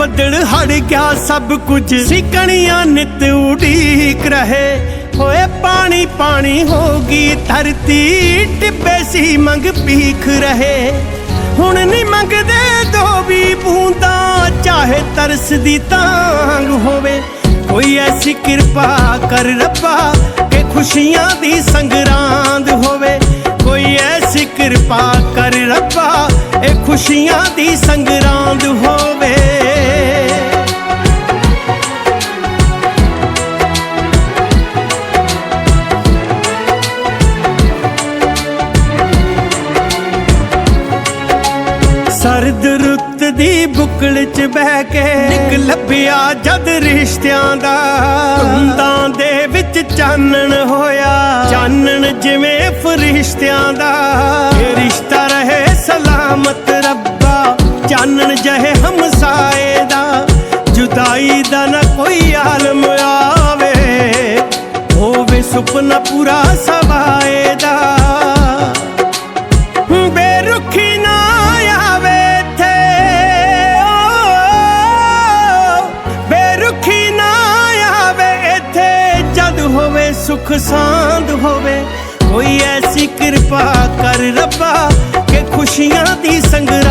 ਬੱਦਲ ਹੜ ਗਿਆ ਸਭ ਕੁਝ। ਸਿਕਣੀਆਂ ਨਿਤ ਉਡੀਕ ਰਹੇ। ਹੋਏ ਪਾਣੀ ਪਾਣੀ ਹੋ ਗਈ ਧਰਤੀ। ਟਿੱਬੇ ਸੀ ਮੰਗ ਪੀਖ ਰਹੇ। ਹੁਣ ਨਹੀਂ ਮੰਗਦੇ ਦੋ ਵੀ ਬੂੰਦਾਂ, ਚਾਹੇ ਤਰਸ ਦੀ ਤਾਂਗ ਹੋਵੇ। ਕੋਈ ਐਸੀ ਕਿਰਪਾ ਕਰ ਰੱਬਾ ਕਿ ਖੁਸ਼ੀਆਂ ਦੀ ਸੰਗਰਾਂਦ ਹੋਵੇ। ਕੋਈ ਐਸੀ ਕਿਰਪਾ ਕਰ ਰੱਬਾ ਇਹ ਖੁਸ਼ੀਆਂ ਦੀ ਸੰਗਰਾਂਦ ਹੋਵੇ। ਸਰਦ ਰੁੱਤ ਦੀ ਬੁੱਕਲ ਚ ਬਹਿ ਕੇ ਨਿਕ ਲੱਭਿਆ ਜਦ ਰਿਸ਼ਤਿਆਂ ਦਾ ਧੁੰਦਾਂ ਦੇ ਵਿੱਚ ਚਾਨਣ ਹੋਇਆ। ਚਾਨਣ ਜਿਵੇਂ ਫਰਿਸ਼ਤਿਆਂ ਦਾ। ਇਹ ਰਿਸ਼ਤਾ ਰਹੇ ਸਲਾਮਤ ਰੱਬਾ। ਚਾਨਣ ਜਹੇ ਹਮਸਾਏ ਦਾ। ਜੁਦਾਈ ਦਾ ਨਾ ਕੋਈ ਆਲਮ ਆਵੇ। ਹੋਵੇ ਸੁਪਨਾ ਪੂਰਾ ਸਵਾਏ ਹੋਵੇ ਸਾਂਦ ਹੋਵੇ ਕੋਈ ਐਸੀ ਕਿਰਪਾ ਕਰ ਰੱਬਾ ਕਿ ਖੁਸ਼ੀਆਂ ਦੀ ਸੰਗਰਾ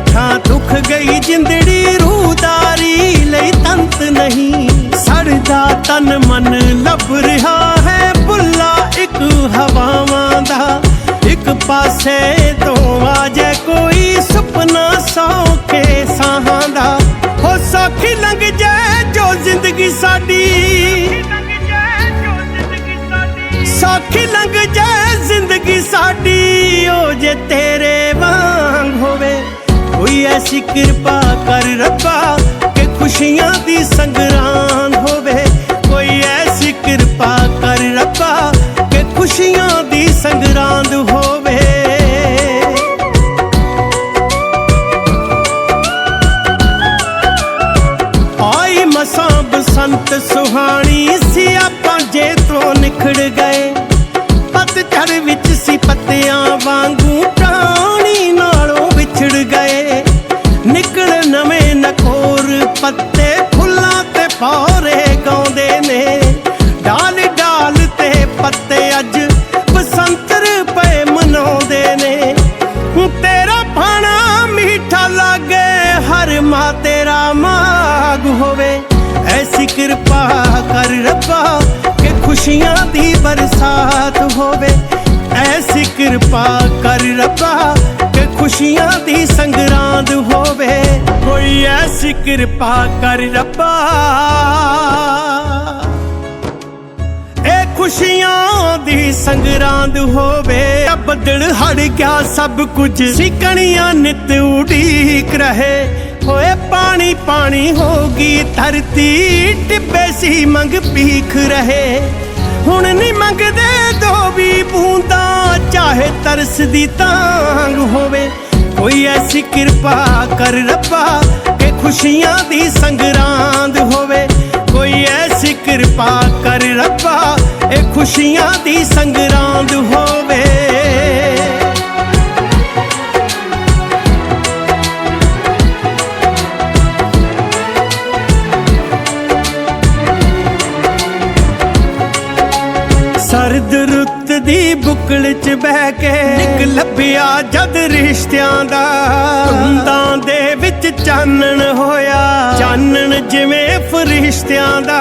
ਧੁੱਪਾਂ ਦੁੱਖ ਗਈ ਜਿੰਦੜੀ ਰੂਦਾਰੀ ਲਈ ਤੰਤ ਨਹੀਂ। ਸੜਦਾ ਤਨ ਮਨ ਲੱਭ ਰਿਹਾ ਹੈ ਬੁੱਲਾ ਇੱਕ ਹਵਾਵਾਂ ਦਾ। ਇੱਕ ਪਾਸੇ ਤੋਂ ਆ ਕੋਈ ਸੁਪਨਾ ਸੌ ਸਾਹਾਂ ਦਾ। ਹੋ ਸੌਖੀ ਲੰਘ ਜਾਏ ਜੋ ਜ਼ਿੰਦਗੀ ਸਾਡੀ ਕੋਈ ਕਿਰਪਾ ਕਰ ਰੱਬਾ ਕਿ ਖੁਸ਼ੀਆਂ ਦੀ ਸੰਗਰਾਂਦ ਹੋਵੇ। ਕੋਈ ਐਸੀ ਕਿਰਪਾ ਕਰ ਰੱਬਾ ਕਿ ਖੁਸ਼ੀਆਂ ਦੀ ਸੰਗਰਾਂਦ ਹੋਵੇ। ਆਈ ਮਸਾਂ ਬਸੰਤ ਸੁਹਾਣੀ ਸੀ, ਆਪਾਂ ਜੇ ਤੋਂ ਨਿਖੜ ਗਏ। ਪਤਝੜ ਵਿੱਚ ਨਿਕਲ ਨਵੇਂ ਨਖੋਰ ਪੱਤੇ ਫੁੱਲਾਂ ਤੇ ਪੌਰੇ ਗਾਉਂਦੇ ਨੇ। ਡਾਲ ਡਾਲ ਤੇ ਪੱਤੇ ਅੱਜ ਬਸੰਤਰ ਪਏ ਮਨਾਉਂਦੇ ਨੇ। ਤੇਰਾ ਭਾਣਾ ਮਿੱਠਾ ਲਾਗੇ, ਹਰ ਮਾ ਤੇਰਾ ਮਾਗ ਹੋਵੇ। ਐਸੀ ਕਿਰਪਾ ਕਰ ਰੱਬਾ ਕਿ ਖੁਸ਼ੀਆਂ ਦੀ ਬਰਸਾਤ ਹੋਵੇ। ਐਸੀ ਕਿਰਪਾ ਕਰ ਰੱਬਾ ਕੋਈ ਕਿਰਪਾ ਕਰ ਰੱਬਾ। ਇਹ ਖੁਸ਼ੀਆਂ ਦੀ ਸੰਗਰਾਂਦ ਹੋਵੇ। ਆ ਹੜ ਗਿਆ, ਸਭ ਕੁਝ ਸਿਕਣੀਆਂ ਨਿਤ ਉਡੀਕ ਰਹੇ। ਹੋਏ ਪਾਣੀ ਪਾਣੀ ਹੋ ਗਈ, ਧਰਤੀ ਟਿੱਬੇ ਸੀ, ਮੰਗ ਪੀਖ ਰਹੇ। ਹੁਣ ਨਹੀਂ ਮੰਗਦੇ ਦੋ ਵੀ ਬੂੰਦਾਂ, ਚਾਹੇ ਤਰਸ ਦੀ ਤਾਂਗ ਹੋਵੇ। ਕੋਈ ਐਸੀ ਕਿਰਪਾ ਕਰ ਰੱਬਾ, ਕਿ ਖੁਸ਼ੀਆਂ ਦੀ ਸੰਗਰਾਂਦ ਹੋਵੇ। ਕੋਈ ਐਸੀ ਕਿਰਪਾ ਕਰ ਰੱਬਾ ਇਹ ਖੁਸ਼ੀਆਂ ਦੀ ਸੰਗਰਾਂਦ ਹੋਵੇ। ਦੀ ਬੁਕਲ ਚ ਬਹਿ ਕੇ ਨਿਕ ਲੱਭਿਆ ਜਦ ਰਿਸ਼ਤਿਆਂ ਦਾ। ਧੁੰਦਾਂ ਦੇ ਵਿੱਚ ਚਾਨਣ ਹੋਇਆ। ਚਾਨਣ ਜਿਵੇਂ ਫਰਿਸ਼ਤਿਆਂ ਦਾ।